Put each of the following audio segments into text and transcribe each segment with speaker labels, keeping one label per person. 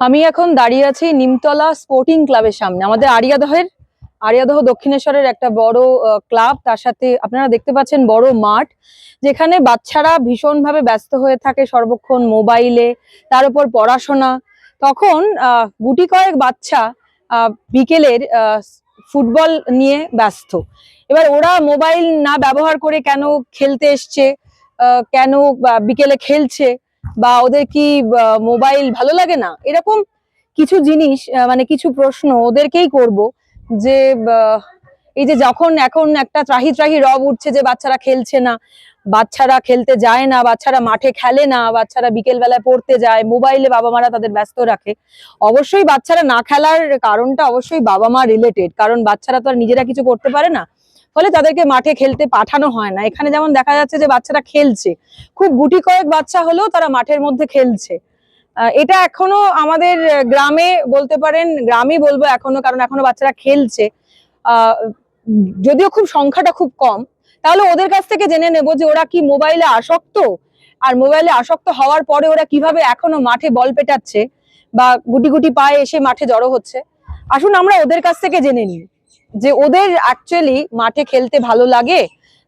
Speaker 1: আমি এখন দাঁড়িয়ে আছি নিমতলা স্পোর্টিং ক্লাবের সামনে, আমাদের আরিয়াদহের, আরিয়াদহ দক্ষিণেশ্বরের একটা বড় ক্লাব, তার সাথে আপনারা দেখতে পাচ্ছেন বড় মাঠ, যেখানে বাচ্চারা ভীষণভাবে ব্যস্ত হয়ে থাকে সর্বক্ষণ মোবাইলে, তার উপর পড়াশোনা। তখন গুটি কয়েক বাচ্চা বিকেলের ফুটবল নিয়ে ব্যস্ত। এবার ওরা মোবাইল না ব্যবহার করে কেন খেলতে এসছে কেন বিকেলে খেলছে বা ওদের কি মোবাইল ভালো লাগে না? এরকম কিছু জিনিস মানে কিছু প্রশ্ন ওদেরকেই করব যে এই যে যখন এখন একটা ত্রাহি ত্রাহি রব উঠছে যে বাচ্চারা খেলছে না, বাচ্চারা খেলতে যায় না, বাচ্চারা মাঠে খেলে না, বাচ্চারা বিকেল বেলায় পড়তে যায় মোবাইলে বাবা মারা তাদের ব্যস্ত রাখে, অবশ্যই বাচ্চারা না খেলার কারণটা অবশ্যই বাবা মা রিলেটেড কারণ বাচ্চারা তো আর নিজেরা কিছু করতে পারে না। ফলে তাদেরকে মাঠে খেলতে পাঠানো হয় না। এখানে যেমন দেখা যাচ্ছে যে বাচ্চারা খেলছে। খুব গুটি কয়েক বাচ্চা হলেও তারা মাঠের মধ্যে খেলছে। এটা এখনও আমাদের গ্রামে বলতে পারেন, গ্রামই বলব এখনও, কারণ এখনও বাচ্চারা খেলছে। যদিও খুব সংখ্যাটা খুব কম, তাহলে ওদের কাছ থেকে জেনে নেব যে ওরা কি মোবাইলে আসক্ত? আর মোবাইলে আসক্ত হওয়ার পরে ওরা কীভাবে এখনও মাঠে বল পেটাচ্ছে? বা গুটি গুটি পায়ে এসে মাঠে জড়ো হচ্ছে? আসুন আমরা ওদের কাছ থেকে জেনে নিই। যে ওদের অ্যাকচুয়ালি মাঠে খেলতে ভালো লাগে,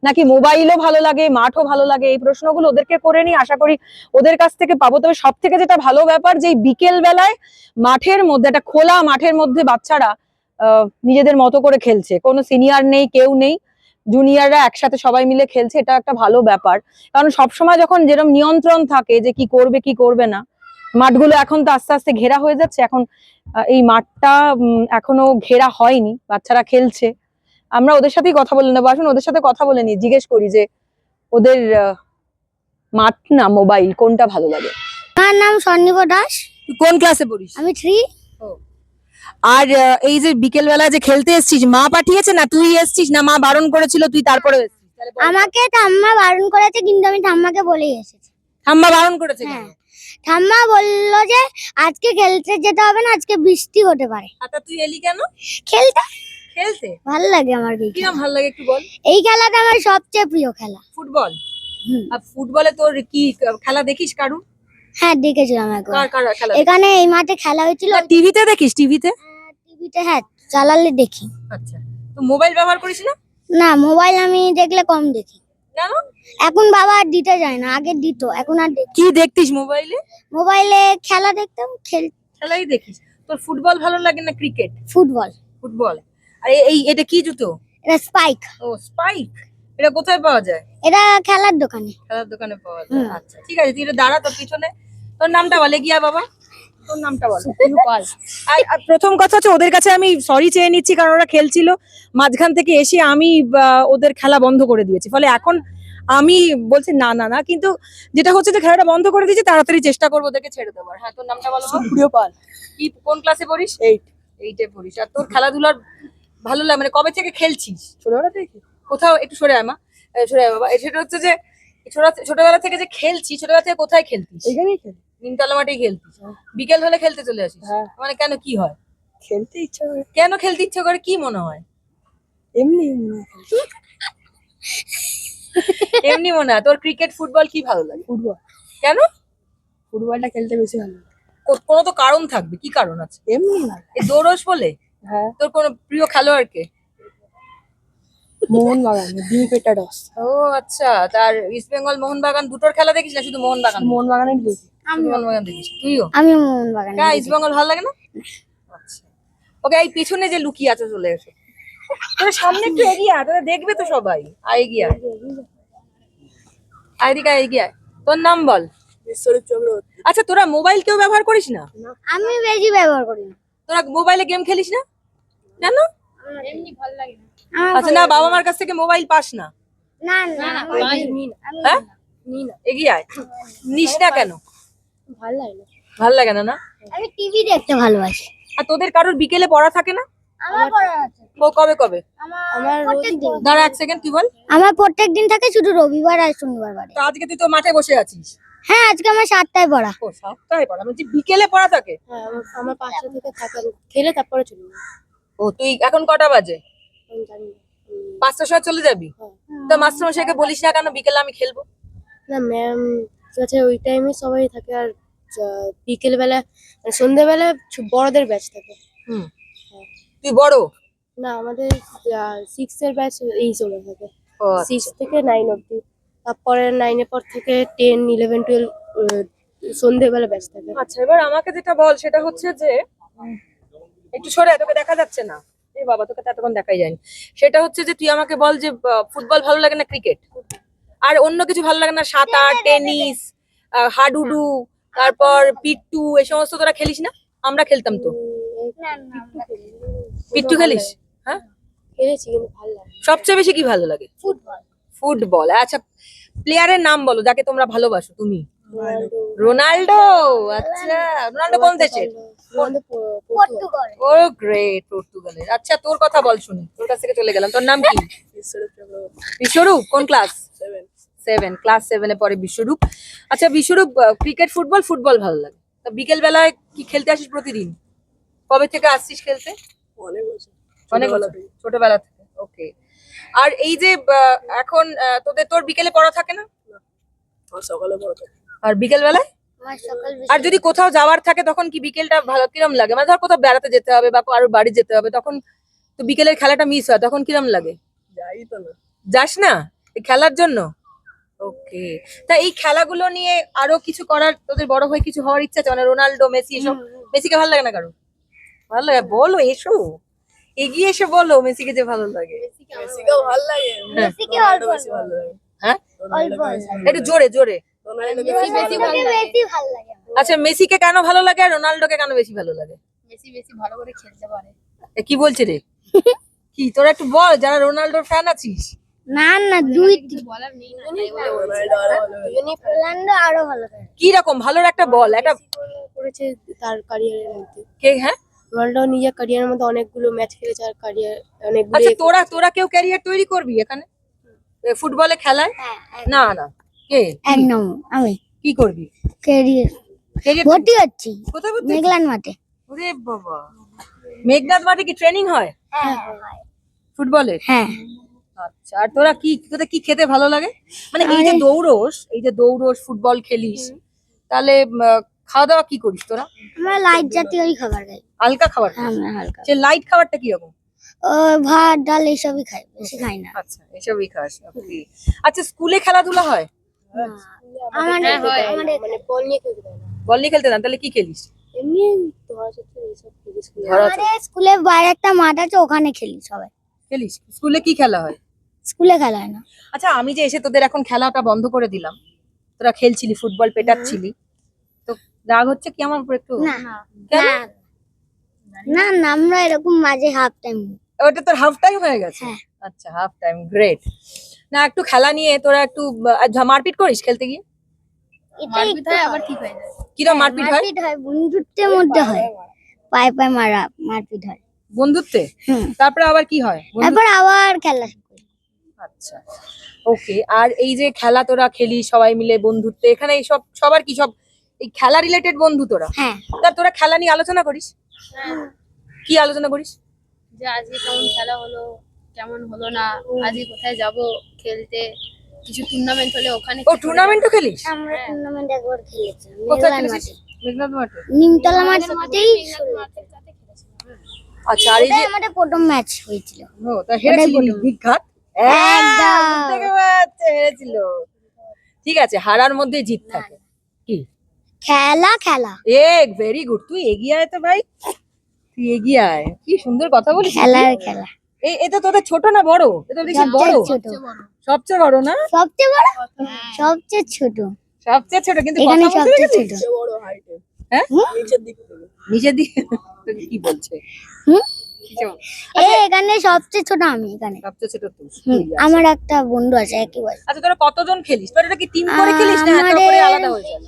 Speaker 1: নাকি মোবাইলও ভালো লাগে, মাঠও ভালো লাগে, এই প্রশ্নগুলো ওদেরকে করে নিই, আশা করি ওদের কাছ থেকে পাবো। তবে সব থেকে যেটা ভালো ব্যাপার, যে বিকেল বেলায় মাঠের মধ্যে, একটা খোলা মাঠের মধ্যে বাচ্চারা নিজেদের মতো করে খেলছে। কোনো সিনিয়র নেই, কেউ নেই জুনিয়ররা একসাথে সবাই মিলে খেলছে, এটা একটা ভালো ব্যাপার। কারণ সবসময় যখন যেরকম নিয়ন্ত্রণ থাকে, যে কি করবে কি করবে না মাঠগুলো এখন তো আস্তে আস্তে ঘেরা হয়ে যাচ্ছে। এখন এই মাঠটা এখনও ঘেরা হয়নি বাচ্চারা খেলছে। আমরা ওদের সাথেই কথা বলে নেব। আসুন ওদের সাথে কথা বলে নিই জিজ্ঞেস করি যে ওদের মাঠ না মোবাইল কোনটা ভালো লাগে?
Speaker 2: আমার নাম স্বর্ণিব দাস।
Speaker 1: কোন ক্লাসে পড়িস?
Speaker 2: আমি থ্রি
Speaker 1: আর এই যে বিকেল বেলা যে খেলতে এসেছিস মা পাঠিয়েছে না তুই এসেছিস? না মা বারণ করেছিল তুই তারপরে এসেছিস? তাহলে
Speaker 2: আমাকে ঠাম্মা বারণ করেছে কিন্তু আমি ঠাম্মাকে বলেই এসেছি।
Speaker 1: ঠাম্মা বারণ করেছে
Speaker 2: হ্যাঁ। ঠাম্মা বলল যে আজকে খেলতে যেতে হবে না আজকে বৃষ্টি হতে পারে।
Speaker 1: আচ্ছা তুই এলি কেন?
Speaker 2: খেলতে?
Speaker 1: খেলতে?
Speaker 2: ভালো লাগে আমার এই খেলা।
Speaker 1: কিরম ভালো লাগে একটু বল।
Speaker 2: এই খেলাটা আমার সবচেয়ে প্রিয় খেলা।
Speaker 1: ফুটবল?
Speaker 2: হুম।
Speaker 1: আর ফুটবলে তোর কি খেলা দেখিস কারু
Speaker 2: হ্যাঁ দেখেছিলাম একবার।
Speaker 1: কার কার খেলা
Speaker 2: এখানে এই মাঠে খেলা হয়েছিল
Speaker 1: টিভিতে দেখিস টিভিতে?
Speaker 2: টিভিতে হ্যাঁ চালালে দেখি।
Speaker 1: আচ্ছা। তো মোবাইল ব্যবহার করিস না?
Speaker 2: না মোবাইল আমি দেখলে কম দেখি।
Speaker 1: কেন?
Speaker 2: এখন বাবা আর দিতে যায় না আগে দিত এখন আর
Speaker 1: কি দেখতিস মোবাইলে?
Speaker 2: মোবাইলে খেলা দেখতাম খেল
Speaker 1: খেলাই দেখিস। তোর ফুটবল ভালো লাগে না ক্রিকেট?
Speaker 2: ফুটবল।
Speaker 1: ফুটবল। আর এই- এটা কি জুতো?
Speaker 2: এটা স্পাইক
Speaker 1: ও স্পাইক এটা কোথায় পাওয়া যায়?
Speaker 2: এটা খেলার দোকানে।
Speaker 1: খেলার দোকানে পাওয়া যায়। আচ্ছা ঠিক আছে তুই এটা দাঁড়া তোর পিছনে। তোর নামটা বলে গিয়া বাবা। তোর নামটা বল। আর আর প্রথম কথা হচ্ছে ওদের কাছে আমি সরি চেয়ে নিচ্ছি কারণ ওরা খেলছিল। মাঝখান থেকে এসে আমি ওদের খেলা বন্ধ করে দিয়েছি। ফলে এখন আমি বলছি না না না। কিন্তু যেটা হচ্ছে যে খেলাটা বন্ধ করে দিয়েছি তাড়াতাড়ি চেষ্টা করব ওদেরকে ছেড়ে হ্যাঁ তোর নামটা বলো। সুপ্রিয় পাল। কি কোন ক্লাসে পড়িস? এইট এইটে পড়িস। আর তোর খেলাধুলার ভালো লাগে মানে কবে থেকে খেলছিস? ছোটবেলা থেকে। কোথাও একটু সরে আয় মা। সরে বাবা। সেটা হচ্ছে যে ছোট- ছোটবেলা থেকে যে খেলছি ছোটবেলা থেকে কোথায় খেলতিস?
Speaker 3: এখানেই খেলি।
Speaker 1: নিমতলা মাঠেই খেলতিস। বিকেল হলে খেলতে চলে আসিস।
Speaker 3: হ্যাঁ।
Speaker 1: মানে কেন কি হয়?
Speaker 3: খেলতে ইচ্ছা করে।
Speaker 1: কেন খেলতে ইচ্ছে করে? কি মনে হয়?
Speaker 3: এমনি মনে হয়।
Speaker 1: এমনি মনে হয়? তোর ক্রিকেট ফুটবল কি ভালো লাগে?
Speaker 3: ফুটবল
Speaker 1: কেন?
Speaker 3: ফুটবলটা খেলতে বেশি ভালো লাগে।
Speaker 1: কো- কোনো তো কারণ থাকবে। কি কারণ আছে?
Speaker 3: এমনি
Speaker 1: এই দৌড়স বলে?
Speaker 3: হ্যাঁ।
Speaker 1: তোর কোনো প্রিয় খেলোয়াড়কে?
Speaker 3: মোহন বাগান ডিম
Speaker 1: ও আচ্ছা। তার ইস্ট বেঙ্গল মোহনবাগান দুটোর খেলা দেখিস না? শুধু মোহনবাগান?
Speaker 3: মোহন বাগানের দেখি।
Speaker 2: আমি
Speaker 1: মোহনবাগান দেখিস তুইও?
Speaker 2: আমি মোহন বাগানে
Speaker 1: কা ইস্ট বেঙ্গল ভালো লাগে না? আচ্ছা। ওকে এই পিছনে যে লুকিয়ে আছে চলে এসে। তোর সামনে একটু এগিয়ে আয় তোরা দেখবে তো সবাই। আয় এগিয়ে আয়। এগিয়ে আয়। তোর নাম বল। আচ্ছা তোরা মোবাইল কেউ ব্যবহার করিস না?
Speaker 2: আমি বেশি ব্যবহার করি না।
Speaker 1: তোরা মোবাইলে গেম খেলিস না? কেন
Speaker 2: আমার
Speaker 1: আচ্ছা না বাবা মার কাছ থেকে মোবাইল পাস না।
Speaker 2: না না আমি
Speaker 1: হ্যাঁ? এগিয়ে আয়। নিস না কেন?
Speaker 3: ভালো লাগে না।
Speaker 1: ভালো লাগে না না?
Speaker 2: আমি টিভি দেখতে ভালোবাসি।
Speaker 1: আর তোদের কারোর বিকেলে পড়া থাকে না?
Speaker 2: আমার পড়া আছে।
Speaker 1: ও কবে কবে?
Speaker 2: আমার প্রত্যেকদিন
Speaker 1: দাঁড়া এক সেকেন্ড কি বল?
Speaker 2: আমার প্রত্যেক দিন থাকে শুধু রবিবার আর শনিবার বারে
Speaker 1: তো আজকে তুই তো মাঠে বসে আছিস?
Speaker 2: হ্যাঁ আজকে আমার সাতটায় পড়া।
Speaker 1: ও সাতটায় পড়া? মানে বিকেলে পড়া থাকে?
Speaker 3: হ্যাঁ আমার পাঁচটা থেকে থাকা। খেলে তারপরে চলে যাব
Speaker 1: ও তুই এখন কটা বাজে? পাঁচটার সময় চলে যাবি?
Speaker 3: হ্যাঁ।
Speaker 1: তো মাস্টারমশাইকে বলিস না কেন? বিকেলে আমি খেলব।
Speaker 3: না ম্যাম আছে ওই টাইমে সবাই থাকে আর বিকেল বেলা মানে সন্ধ্যেবেলা বড়দের ব্যাচ থাকে।
Speaker 1: হুম। তুই বড়?
Speaker 3: না আমাদের সিক্স এর ব্যাচ এই সময় থাকে। সিক্স থেকে নাইন অব্দি তারপরে নাইনের পর থেকে টেন ইলেভেন টুয়েলভ সন্ধ্যেবেলা ব্যাচ থাকে।
Speaker 1: আচ্ছা এবার আমাকে যেটা বল সেটা হচ্ছে যে একটু সরে তোকে দেখা যাচ্ছে না। এ বাবা তোকে তো এতক্ষণ দেখাই যায়নি। সেটা হচ্ছে যে তুই আমাকে বল যে ফুটবল ভালো লাগে না ক্রিকেট আর অন্য কিছু ভালো লাগে না? সাঁতার টেনিস হাডুডু তারপর পিট্টু এই সমস্ত তোরা খেলিস না? আমরা খেলতাম তো। পিট্টু খেলিস? হ্যাঁ?
Speaker 3: খেলেছি কিন্তু ভালো লাগে
Speaker 1: সবচেয়ে বেশি কি ভালো লাগে?
Speaker 2: ফুটবল।
Speaker 1: ফুটবল। আচ্ছা প্লেয়ারের নাম বলো যাকে তোমরা ভালোবাসো তুমি?
Speaker 3: রোনাল্ডো।
Speaker 1: আচ্ছা রোনাল্ডো কোন দেশের? ও গ্রেট পর্তুগালের। আচ্ছা তোর কথা বল শুনি তোর কাছ থেকে চলে গেলাম। তোর নাম কি?
Speaker 3: বিশ্বরূপ
Speaker 1: কোন ক্লাস
Speaker 3: সেভেন
Speaker 1: ক্লাস সেভেনে পরে বিশ্বরূপ। আচ্ছা বিশ্বরূপ ক্রিকেট ফুটবল ফুটবল ভালো লাগে। তা বিকেল বেলায় কি খেলতে আসিস প্রতিদিন? কবে থেকে আসছিস খেলতে?
Speaker 3: অনেক বছর।
Speaker 1: অনেক
Speaker 3: ছোটবেলা
Speaker 1: থেকে। ওকে। আর এই যে এখন তোদের তোর বিকেলে পড়া থাকে না?
Speaker 3: আর সকালে বড় থাকে।
Speaker 1: আর বিকেল বেলায় আর যদি কোথাও যাওয়ার থাকে তখন কি বিকেলটা ভালো কিরম লাগে? মানে ধর কোথাও বেড়াতে যেতে হবে বা কারোর বাড়ি যেতে হবে তখন তো বিকেলের খেলাটা মিস হয় তখন কিরম লাগে?
Speaker 3: যাই তো না।
Speaker 1: যাস না? এই খেলার জন্য? ওকে। তা এই খেলাগুলো নিয়ে আরও কিছু করার তোদের বড় হয়ে কিছু হওয়ার ইচ্ছা আছে? মানে রোনাল্ডো মেসি এসব মেসিকে ভালো লাগে না কারও? ভালো লাগে? বলো এসো। এগিয়ে এসে বলো মেসিকে যে ভালো লাগে।
Speaker 3: মেসিকেও ভালো লাগে।
Speaker 2: মেসিকে অল্প
Speaker 3: ভালো লাগে।
Speaker 1: হ্যাঁ? একটু জোরে জোরে।
Speaker 3: রোনাল্ডো
Speaker 2: রোনাল্ডোকে বেশি ভালো লাগে।
Speaker 1: আচ্ছা মেসিকে কেন ভালো লাগে আর রোনাল্ডোকে কেন বেশি ভালো লাগে?
Speaker 3: মেসি বেশি ভালো করে খেলতে পারে।
Speaker 1: কি বলছে রে? কি তোরা একটু বল যারা রোনাল্ডোর ফ্যান আছিস?
Speaker 2: না না দুই
Speaker 3: আরও ভালো
Speaker 2: ভালো
Speaker 1: কি রকম? ভালোর একটা বল একটা
Speaker 3: করেছে তার ক্যারিয়ারের মধ্যে।
Speaker 1: কে হ্যাঁ?
Speaker 3: রোনাল্ডো নিজের ক্যারিয়ারের মধ্যে অনেকগুলো ম্যাচ খেলেছে আর ক্যারিয়ার অনেকগুলো
Speaker 1: আচ্ছা তোরা তোরা কেউ ক্যারিয়ার তৈরি করবি এখানে? ফুটবলে খেলায়?
Speaker 2: হ্যাঁ
Speaker 1: না না। কে?
Speaker 2: একদম আমি।
Speaker 1: কি করবি?
Speaker 2: ক্যারিয়ার
Speaker 1: ক্যারিয়ার
Speaker 2: ভর্তি হচ্ছি।
Speaker 1: কোথায় ভর্তি?
Speaker 2: মেঘলান মাঠে।
Speaker 1: ওরে বাবা। মেঘনাথ মাঠে কি ট্রেনিং হয়?
Speaker 2: হ্যাঁ
Speaker 1: ফুটবলের
Speaker 2: হ্যাঁ।
Speaker 1: আচ্ছা আর তোরা কি তোদের কি খেতে ভালো লাগে? মানে এই যে দৌড়োস এই যে দৌড়োস ফুটবল খেলিস তাহলে খাওয়া দাওয়া কি করিস তোরা?
Speaker 2: আমরা লাইট জাতীয়ই খাবার খাই।
Speaker 1: হালকা খাবার
Speaker 2: হ্যাঁ আমরা হালকা।
Speaker 1: সে লাইট খাবারটা কি রকম
Speaker 2: ভাত ডাল এইসবই খাই বেশি খাই না।
Speaker 1: আচ্ছা এসবই খাস আচ্ছা স্কুলে খেলাধুলা হয়?
Speaker 2: আমাদের আমাদের
Speaker 3: মানে বল নিয়ে খেলতে দেয় না
Speaker 1: বল নিয়ে খেলতে না তাহলে কি খেলিস?
Speaker 3: এমনি
Speaker 2: স্কুলের বাইরে একটা মাঠ আছে ওখানে খেলি সবাই।
Speaker 1: খেলিস? স্কুলে কি খেলা হয়?
Speaker 2: স্কুলে খেলা হয় না।
Speaker 1: আচ্ছা আমি যে এসে তোদের এখন খেলাটা বন্ধ করে দিলাম তোরা খেলছিলি ফুটবল পেটাচ্ছিলি তো রাগ হচ্ছে কি আমার উপর একটু?
Speaker 2: না।
Speaker 1: কেন?
Speaker 2: না। না না আমরা এরকম মাঝে হাফ টাইম
Speaker 1: ওটা তোর হাফ টাইম হয়ে গেছে?
Speaker 2: হ্যাঁ।
Speaker 1: আচ্ছা হাফ টাইম গ্রেট না একটু খেলা নিয়ে তোরা একটু আহ, ঝা- মারপিট করিস খেলতে গিয়ে?
Speaker 2: এটাই
Speaker 3: আবার ঠিক হয়ে যায়।
Speaker 1: কিরম মারপিট হয়?
Speaker 2: মারপিট হয় বন্ধুত্বের মধ্যে হয়। পায়ে পায়ে মারা মারপিট হয়।
Speaker 1: বন্ধুত্বে?
Speaker 2: হুম।
Speaker 1: তারপরে আবার কি হয়? বন্ধু-
Speaker 2: তারপর আবার খেলা শুরু।
Speaker 1: আচ্ছা। ওকে আর এই যে খেলা তোরা খেলি সবাই মিলে বন্ধুত্বে এখানে এই সব সবার কি সব এই খেলা রিলেটেড বন্ধু তোরা?
Speaker 2: হ্যাঁ।
Speaker 1: তা তোরা খেলা নিয়ে আলোচনা করিস? কি আলোচনা করিস?
Speaker 4: যে আজকে কেমন খেলা হলো কেমন হলো না আজকে কোথায় যাব খেলতে কিছু টুর্নামেন্ট হলে ওখানে
Speaker 1: ও টুর্নামেন্টও খেলিস?
Speaker 2: আমরা টুর্নামেন্ট একবার খেলেছি
Speaker 1: কোথায় খেলেছিস?
Speaker 2: মাঠে।
Speaker 1: মেঘনাথ মাঠে?
Speaker 2: নিমতলা মাঠেই
Speaker 1: আচ্ছা আর এই যে
Speaker 2: আমাদের প্রথম ম্যাচ হয়েছিল।
Speaker 1: ও তা হেরেছিলি
Speaker 2: প্রথম।
Speaker 1: হেরেছিল। ঠিক আছে হারার মধ্যে জিত থাকে। কি?
Speaker 2: খেলা খেলা।
Speaker 1: এ ভেরি গুড তুই এগিয়ে আয় তো ভাই। তুই এগিয়ে আয়। কি সুন্দর কথা বলিস
Speaker 2: খেলার খেলা।
Speaker 1: এই এটা তোদের ছোট না বড়? এটা দেখছি বড়।
Speaker 2: সবচেয়ে
Speaker 1: বড়। না?
Speaker 2: সবচেয়ে বড়? সবচেয়ে ছোট।
Speaker 1: সবচেয়ে ছোট কিন্তু
Speaker 2: এখানে
Speaker 1: কথা বলতে
Speaker 2: সবচেয়ে? ছোট।
Speaker 3: বড় হাইটে
Speaker 1: হ্যাঁ?
Speaker 3: নিচের দিক।
Speaker 1: নিচের দিকে? কি বলছে?
Speaker 2: হুম? এখানে সবচেয়ে ছোট আমি এখানে।
Speaker 1: সবচেয়ে ছোট তুই।
Speaker 2: হুম,
Speaker 1: তুই আছিস।
Speaker 2: আমার একটা বন্ধু আছে একই বয়স।
Speaker 1: আচ্ছা তোরা কতজন খেলিস? তোরা এটা কি টিম করে খেলিস না একা করে আলাদা হয়ে যায়?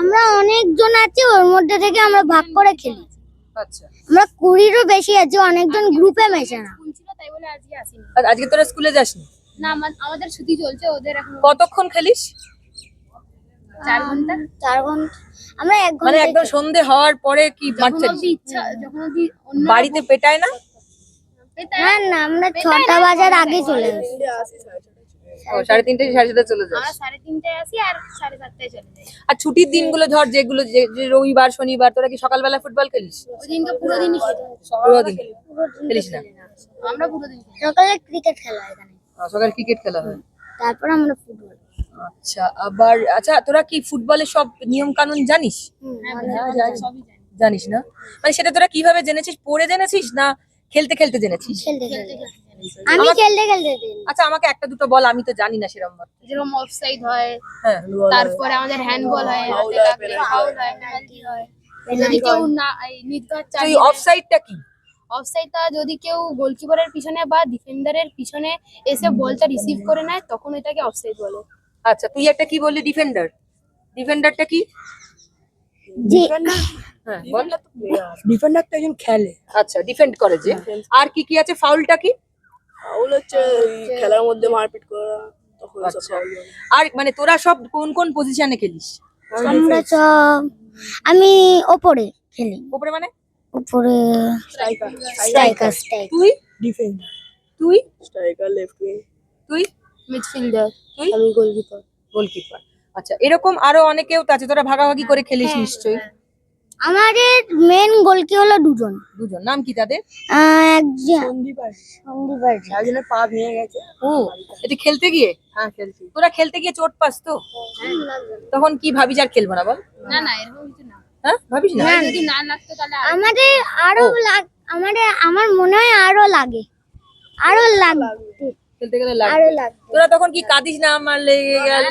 Speaker 2: আমরা অনেকজন আছি ওর মধ্যে থেকে আমরা ভাগ করে খেলি।
Speaker 1: আচ্ছা।
Speaker 2: আমরা কুড়িরও বেশি আছি অনেকজন গ্রুপে মেশে না।
Speaker 4: তাই বলে আজকে আসিনি।
Speaker 1: আজকে তোরা স্কুলে যাসনি?
Speaker 4: না আমাদের ছুটি চলছে ওদের এখন
Speaker 1: কতক্ষণ খেলিস?
Speaker 4: চার ঘণ্টা।
Speaker 2: চার ঘণ্টা। আমরা এক
Speaker 1: মানে একদম সন্ধে হওয়ার পরে কি
Speaker 4: অন্য
Speaker 1: বাড়িতে পেটায় না?
Speaker 2: না। না আমরা ছটা বাজার আগে চলে আসি।
Speaker 3: সাড়ে ছটা
Speaker 1: সাড়ে তিনটে চলে যাস।
Speaker 4: সাড়ে তিনটায় আসি আর সাড়ে সাতটায় চলে যাই।
Speaker 1: আর ছুটির দিনগুলো ধর যেগুলো যে- রবিবার শনিবার তোরা কি সকালবেলা ফুটবল খেলিস?
Speaker 4: ওই পুরো দিনই
Speaker 1: পুরো দিন। খেলিস না?
Speaker 4: আমরা পুরো দিন
Speaker 2: সকালে ক্রিকেট খেলা এখানে।
Speaker 1: সকালে ক্রিকেট খেলা হয়?
Speaker 2: তারপর আমরা ফুটবল।
Speaker 1: আচ্ছা আবার আচ্ছা তোরা কি ফুটবলের সব নিয়ম কানুন জানিস
Speaker 4: হ্যাঁ, সবই জানি।
Speaker 1: জানিস না? মানে সেটা তোরা কীভাবে জেনেছিস? পড়ে জেনেছিস না খেলতে খেলতে জেনেছিস?
Speaker 2: আমি খেলতে খেলতে
Speaker 1: আচ্ছা আমাকে একটা দুটো বল আমি তো জানি না সেরকম।
Speaker 4: যেরকম অফসাইড হয়
Speaker 1: হ্যাঁ
Speaker 4: তারপরে আমাদের হ্যান্ডবল হয় হাতে লাগলে ফাউল হয় পেনাল্টি হয়। যদি কেউ না এই চালিয়ে
Speaker 1: অফসাইডটা কি?
Speaker 4: অফসাইডটা যদি কেউ গোলকিপারের পিছনে বা ডিফেন্ডারের পিছনে এসে বলটা রিসিভ করে নেয় তখন এটাকে অফসাইড বলে।
Speaker 1: আচ্ছা তুই একটা কি বললি? ডিফেন্ডার ডিফেন্ডারটা কি?
Speaker 2: জি
Speaker 1: হ্যাঁ বল।
Speaker 5: ডিফেন্ডার তো একজন খেলে।
Speaker 1: আচ্ছা ডিফেন্ড করে যে। আর কি কি আছে? ফাউলটা কি?
Speaker 5: ফাউল হচ্ছে খেলার মধ্যে মারপিট করা
Speaker 1: আচ্ছা। আর মানে তোরা সব কোন কোন পজিশনে খেলিস?
Speaker 2: আমরা সব আমি ওপরে খেলি।
Speaker 1: উপরে মানে?
Speaker 2: উপরে
Speaker 5: Striker,
Speaker 2: স্ট্রাইকার
Speaker 1: তুই?
Speaker 5: ডিফেন্ডার
Speaker 1: তুই?
Speaker 5: স্ট্রাইকার লেফট উইং
Speaker 1: তুই?
Speaker 3: মিডফিল্ডার
Speaker 1: তুই?
Speaker 3: আমি গোলকিপার
Speaker 1: গোলকিপার আচ্ছা এরকম আরও অনেকেও তো আছে তোরা ভাগাভাগি করে খেলিস নিশ্চয়ই।
Speaker 2: আমাদের মেন গোলকি হলো? দুজন।
Speaker 1: দুজন। নাম কি তাদের?
Speaker 2: একজন।
Speaker 5: একজনের পা ভেঙে গেছে।
Speaker 1: ও এটা খেলতে গিয়ে?
Speaker 5: হ্যাঁ খেলছি।
Speaker 1: তোরা খেলতে গিয়ে চোট পাস তো? তখন কি ভাবিস আর খেলব না বল?
Speaker 4: না না এরকম কিছু না।
Speaker 1: হ্যাঁ ভাবিস না?
Speaker 4: যদি না লাগতো তাহলে
Speaker 2: আমাদের আরও লাগ আমাদের আমার মনে হয় আরও লাগে। আরও লাগবে।
Speaker 1: খেলতে গেলে লাগবে তোরা তখন কি কাঁদিস না আমার লেগে গেল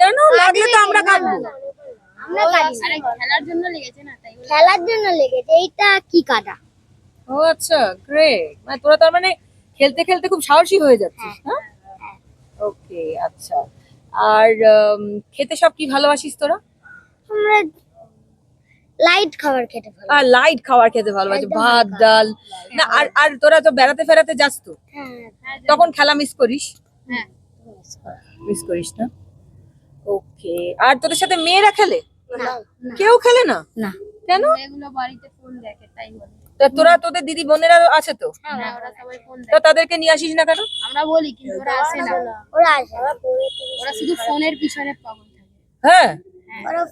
Speaker 1: কেন লাগলে তো আমরা কাঁদবো
Speaker 4: খেলার জন্য লেগেছে না তাই
Speaker 2: খেলার জন্য লেগেছে এইটা কি কাটা
Speaker 1: ও আচ্ছা গ্রেট মানে তোরা তার মানে খেলতে খেলতে খুব সাহসী হয়ে যাচ্ছিস হ্যাঁ ওকে আচ্ছা আর খেতে সব কি ভালোবাসিস তোরা
Speaker 2: আমরা লাইট খাবার খেতে ভালো
Speaker 1: আর লাইট খাবার খেতে ভালোবাসিস ভাত ডাল। না আর আর তোরা তো বেড়াতে ফেরাতে যাস তো?
Speaker 2: হ্যাঁ
Speaker 1: তখন খেলা মিস করিস?
Speaker 4: হ্যাঁ।
Speaker 1: মিস করিস না? ওকে আর তোদের সাথে মেয়েরা খেলে? কেউ খেলে না?
Speaker 2: না।
Speaker 1: কেন?
Speaker 4: এগুলো বাড়িতে ফোন দেখে তাই বলে।
Speaker 1: তা তোরা তোদের দিদি বোনেরা আছে তো?
Speaker 4: হ্যাঁ ওরা সবাই ফোন
Speaker 1: তা তাদেরকে নিয়ে আসিস না কেন?
Speaker 4: আমরা বলি কিন্তু ওরা আসে না।
Speaker 2: ওরা আসে।
Speaker 4: ওরা শুধু ফোনের পিছনে পাগল থাকে।
Speaker 1: হ্যাঁ।
Speaker 2: ওরা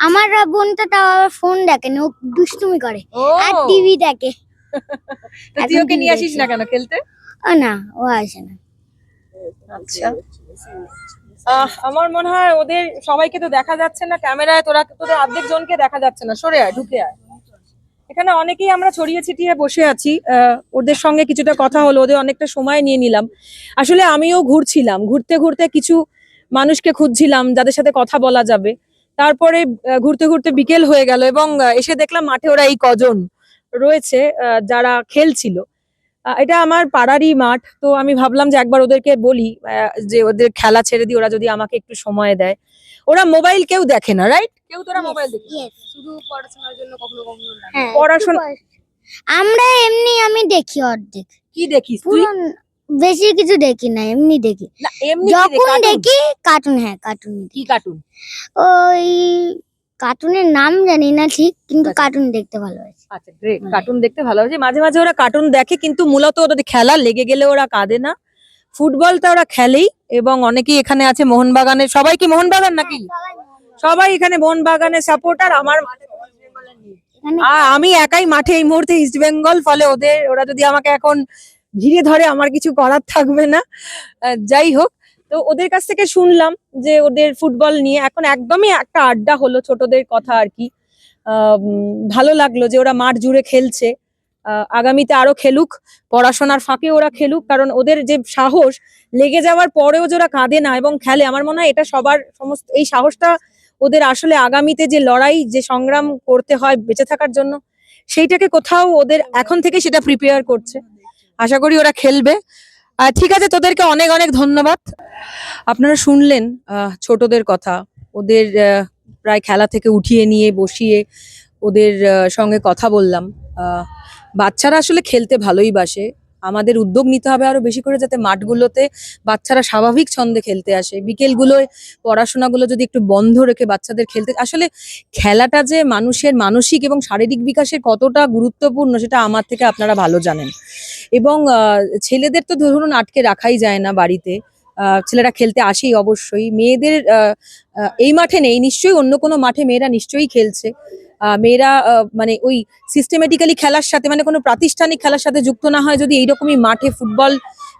Speaker 2: আমার বোনটা তাও আবার ফোন দেখে না ও দুষ্টুমি করে।
Speaker 1: ও।
Speaker 2: আর টিভি দেখে।
Speaker 1: তা তুই
Speaker 2: এখন
Speaker 1: ওকে নিয়ে আসিস না কেন খেলতে?
Speaker 2: ও না ও আসে না।
Speaker 1: আচ্ছা। আহ, আমার মনে হয় ওদের সবাইকে তো দেখা যাচ্ছে না ক্যামেরায় তোরা তোদের অর্ধেক জনকে দেখা যাচ্ছে না। সরে আয় ঢুকে আয়। এখানে অনেকেই আমরা ছড়িয়ে ছিটিয়ে বসে আছি। আহ, ওদের সঙ্গে কিছুটা কথা হলো ওদের অনেকটা সময় নিয়ে নিলাম। আসলে আমিও ঘুরছিলাম। ঘুরতে ঘুরতে কিছু মানুষকে খুঁজছিলাম যাদের সাথে কথা বলা যাবে। তারপরে ঘুরতে ঘুরতে বিকেল হয়ে গেল এবং এসে দেখলাম মাঠে ওরা এই কজন রয়েছে যারা খেলছিল। এটা আমার পাড়ারই মাঠ তো আমি ভাবলাম যে একবার ওদেরকে বলি যে ওদের খেলা ছেড়ে দিয়ে ওরা যদি আমাকে একটু সময় দেয়। ওরা মোবাইল কেউ দেখে না রাইট কেউ তোরা মোবাইল দেখে
Speaker 4: শুধু পড়াশোনার জন্য কখনো কখনো
Speaker 2: হ্যাঁ,
Speaker 1: পড়াশোনা-
Speaker 2: আমরা এমনি আমি দেখি অর্ধেক।
Speaker 1: কি দেখিস তুই?
Speaker 2: বেশি কিছু দেখি না এমনি দেখি।
Speaker 1: না এমনি কি দেখ-
Speaker 2: যখন
Speaker 1: cartoon?
Speaker 2: দেখি কার্টুন হ্যাঁ কার্টুন
Speaker 1: কি কার্টুন
Speaker 2: ওই কার্টুনের নাম জানি না ঠিক কিন্তু
Speaker 1: আচ্ছা।
Speaker 2: কার্টুন দেখতে ভালোবাসি।
Speaker 1: আচ্ছা গ্রেট কার্টুন দেখতে ভালো লাগে মাঝে মাঝে ওরা কার্টুন দেখে কিন্তু মূলত ওদের খেলা লেগে গেলে ওরা কাঁদে না। ফুটবলটা ওরা খেলেই এবং অনেকেই এখানে আছে মোহনবাগানের সবাই কি মোহনবাগান নাকি? সবাই এখানে মোহনবাগানের সাপোর্টার আমার
Speaker 2: এখানে
Speaker 1: আ- আমি একাই মাঠে এই মুহূর্তে ইস্ট বেঙ্গল ফলে ওদের ওরা যদি আমাকে এখন ঘিরে ধরে আমার কিছু করার থাকবে না। যাই হোক, তো ওদের কাছ থেকে শুনলাম যে ওদের ফুটবল নিয়ে এখন একদমই একটা আড্ডা হলো ছোটদের কথা আর কি। ভালো লাগল যে ওরা মাঠ জুড়ে খেলছে। আগামীতে আরও খেলুক, পড়াশোনার ফাঁকে ওরা খেলুক, কারণ ওদের যে সাহস লেগে যাওয়ার পরেও যে ওরা কাঁদে না এবং খেলে, আমার মনে হয় এটা সবার সমস্ত, এই সাহসটা ওদের আসলে আগামীতে যে লড়াই, যে সংগ্রাম করতে হয় বেঁচে থাকার জন্য, সেইটাকে কোথাও ওদের এখন থেকে সেটা প্রিপেয়ার করছে। আশা করি ওরা খেলবে। ঠিক আছে, তোদেরকে অনেক অনেক ধন্যবাদ। আপনারা শুনলেন ছোটদের কথা। ওদের প্রায় খেলা থেকে উঠিয়ে নিয়ে বসিয়ে ওদের সঙ্গে কথা বললাম। বাচ্চারা আসলে খেলতে ভালোই বাসে। আমাদের উদ্যোগ নিতে হবে আরও বেশি করে যাতে মাঠগুলোতে বাচ্চারা স্বাভাবিক ছন্দে খেলতে আসে। বিকেলগুলোয় পড়াশোনাগুলো যদি একটু বন্ধ রেখে বাচ্চাদের খেলতে আসলে খেলাটা যে মানুষের মানসিক এবং শারীরিক বিকাশের কতটা গুরুত্বপূর্ণ সেটা আমার থেকে আপনারা ভালো জানেন। এবং ছেলেদের তো ধরুন আটকে রাখাই যায় না বাড়িতে। ছেলেরা খেলতে আসেই অবশ্যই। মেয়েদের এই মাঠে নেই। নিশ্চয়ই অন্য কোনো মাঠে মেয়েরা নিশ্চয়ই খেলছে। মেয়েরা মানে ওই সিস্টেমেটিক্যালি খেলার সাথে মানে কোনো প্রাতিষ্ঠানিক খেলার সাথে যুক্ত না হয়, যদি এইরকমই মাঠে ফুটবল,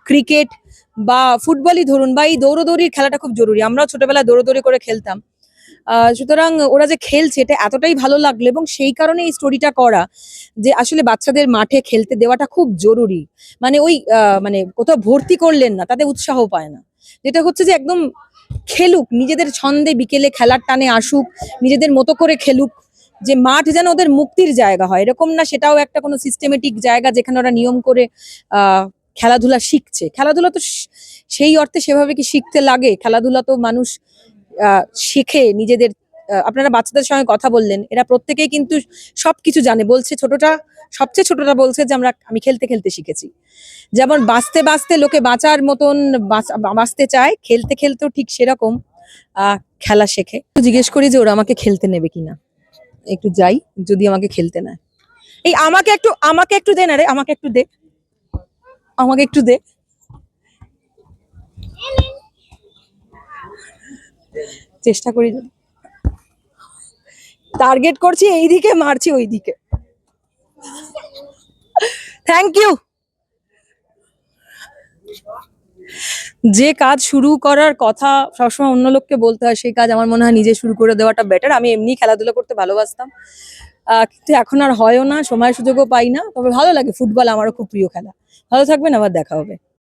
Speaker 1: ক্রিকেট বা ফুটবলই ধরুন বা এই দৌড়োদৌড়ির খেলাটা খুব জরুরি। আমরাও ছোটবেলায় দৌড়োদৌড়ি করে খেলতাম। সুতরাং ওরা যে খেলছে, এটা এতটাই ভালো লাগল এবং সেই কারণে এই স্টোরিটা করা যে আসলে বাচ্চাদের মাঠে খেলতে দেওয়াটা খুব জরুরি। মানে ওই মানে কোথাও ভর্তি করলেন না, তাতে উৎসাহ পায় না। যেটা হচ্ছে যে একদম খেলুক, নিজেদের ছন্দে বিকেলে খেলার টানে আসুক, নিজেদের মতো করে খেলুক যে মাঠ যেন ওদের মুক্তির জায়গা হয়। এরকম না সেটাও একটা কোনো সিস্টেমেটিক জায়গা যেখানে ওরা নিয়ম করে খেলাধুলা শিখছে। খেলাধুলা তো সেই অর্থে সেভাবে কি শিখতে লাগে? খেলাধুলা তো মানুষ শেখে নিজেদের আপনারা বাচ্চাদের সঙ্গে কথা বললেন, এরা প্রত্যেকেই কিন্তু সব কিছু জানে। বলছে ছোটটা, সবচেয়ে ছোটটা বলছে যে, আমরা, আমি খেলতে খেলতে শিখেছি। যেমন বাঁচতে বাঁচতে লোকে বাঁচার মতন বাঁচ- বাঁচতে চায়, খেলতে খেলতেও ঠিক সেরকম খেলা শেখে। জিজ্ঞেস করি যে, ওরা আমাকে খেলতে নেবে কিনা? একটু যাই, যদি আমাকে খেলতে নেয়। এই আমাকে একটু আমাকে একটু দে না রে, আমাকে একটু দে। আমাকে একটু দে। চেষ্টা করি টার্গেট করছি এইদিকে, মারছি ওইদিকে। থ্যাংক ইউ যে কাজ শুরু করার কথা সবসময় অন্য লোককে বলতে হয়, সেই কাজ আমার মনে হয় নিজে শুরু করে দেওয়াটা বেটার আমি এমনি খেলাধুলা করতে ভালোবাসতাম। কিন্তু এখন আর হয়ও না, সময় সুযোগও পাই না। তবে ভালো লাগে, ফুটবল আমারও খুব প্রিয় খেলা। ভালো থাকবেন, আবার দেখা হবে।